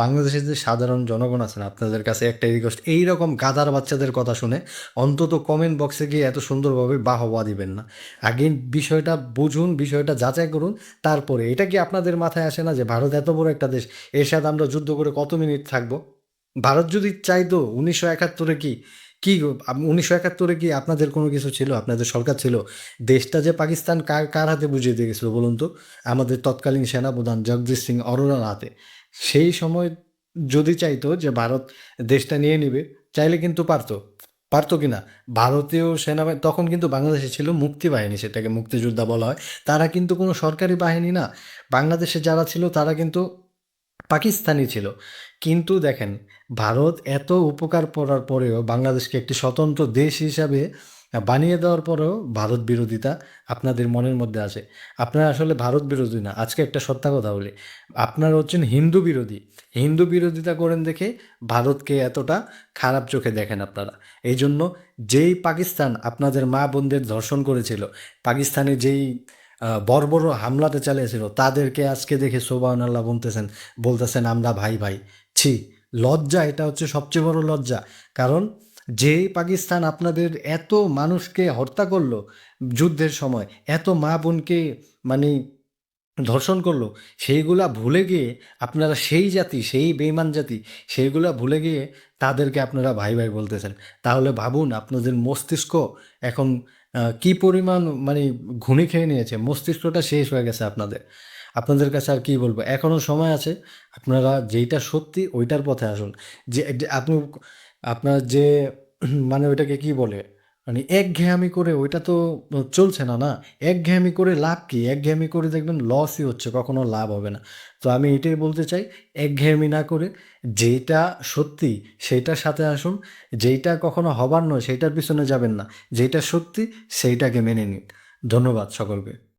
বাংলাদেশের যে সাধারণ জনগণ আছেন, আপনাদের কাছে একটা রিকোয়েস্ট এইরকম গাদার বাচ্চাদের কথা শুনে অন্তত কমেন্ট বক্সে গিয়ে এত সুন্দরভাবে বাহবা দিবেন না। আগে বিষয়টা বুঝুন, বিষয়টা যাচাই করুন, তারপরে। এটা কি আপনাদের মাথায় আসে না যে ভারত এত বড় একটা দেশ এর সাথে আমরা যুদ্ধ করে কত মিনিট থাকব? ভারত যদি চাইতো, উনিশশো একাত্তরে কি কি উনিশশো একাত্তরে কি আপনাদের কোনো কিছু ছিল? আপনাদের সরকার ছিল? দেশটা যে পাকিস্তান কার কার হাতে বুঝিয়ে দিয়ে গেছিল বলুন তো? আমাদের তৎকালীন সেনাপ্রধান জগদীশ সিং অরোরার হাতে। সেই সময় যদি চাইতো যে ভারত দেশটা নিয়ে নিবে, চাইলে কিন্তু পারতো। পারতো কি না ভারতীয় সেনাবাহিনী তখন কিন্তু বাংলাদেশে ছিল মুক্তি বাহিনী সেটাকে মুক্তিযোদ্ধা বলা হয়। তারা কিন্তু কোনো সরকারি বাহিনী না। বাংলাদেশে যারা ছিল তারা কিন্তু পাকিস্তানি ছিল। কিন্তু দেখেন, ভারত এত উপকার করার পরেও বাংলাদেশকে একটি স্বতন্ত্র দেশ হিসাবে বানিয়ে দেওয়ার পরেও ভারত বিরোধিতা আপনাদের মনের মধ্যে আছে। আপনারা আসলে ভারত বিরোধী না, আজকে একটা সত্য কথা বলি। আপনারা হচ্ছেন হিন্দু বিরোধী। হিন্দু বিরোধিতা করেন দেখে ভারতকে এতটা খারাপ চোখে দেখেন আপনারা। এই জন্য যেই পাকিস্তান আপনাদের মা বোনদের ধর্ষণ করেছিল, পাকিস্তানে যেই বর্বর হামলাতে চালিয়েছিল। তাদেরকে আজকে দেখে সোবান আল্লাহ বলতেছেন বলতেছেন, আমরা ভাই ভাই। ছি, লজ্জা, এটা হচ্ছে সবচেয়ে বড় লজ্জা। কারণ যে পাকিস্তান আপনাদের এত মানুষকে হত্যা করল যুদ্ধের সময়, এত মা বোনকে মানে ধর্ষণ করল, সেইগুলা ভুলে গিয়ে আপনারা সেই জাতি, সেই বেইমান জাতি, সেইগুলা ভুলে গিয়ে তাদেরকে আপনারা ভাই ভাই বলতেছেন। তাহলে ভাবুন আপনাদের মস্তিষ্ক এখন কি পরিমাণ মানে ঘুণি খেয়ে নিয়েছে, মস্তিষ্কটা শেষ হয়ে গেছে আপনাদের। আপনাদের কাছে আর কি বলব? এখনও সময় আছে, আপনারা যেইটা সত্যি ওইটার পথে আসুন। যে আপনি, আপনার যে মানে ওইটাকে কি বলে? মানে একঘেয়েমি করে ওইটা তো চলছে না না? একঘেয়েমি করে লাভ কি? একঘেয়েমি করে দেখবেন লসই হচ্ছে, কখনো লাভ হবে না। তো আমি এটাই বলতে চাই একঘেয়েমি না করে যেটা সত্যি সেইটার সাথে আসুন যেইটা কখনো হবার নয় সেইটার পিছনে যাবেন না। যেটা সত্যি সেইটাকে মেনে নিন। ধন্যবাদ সকলকে।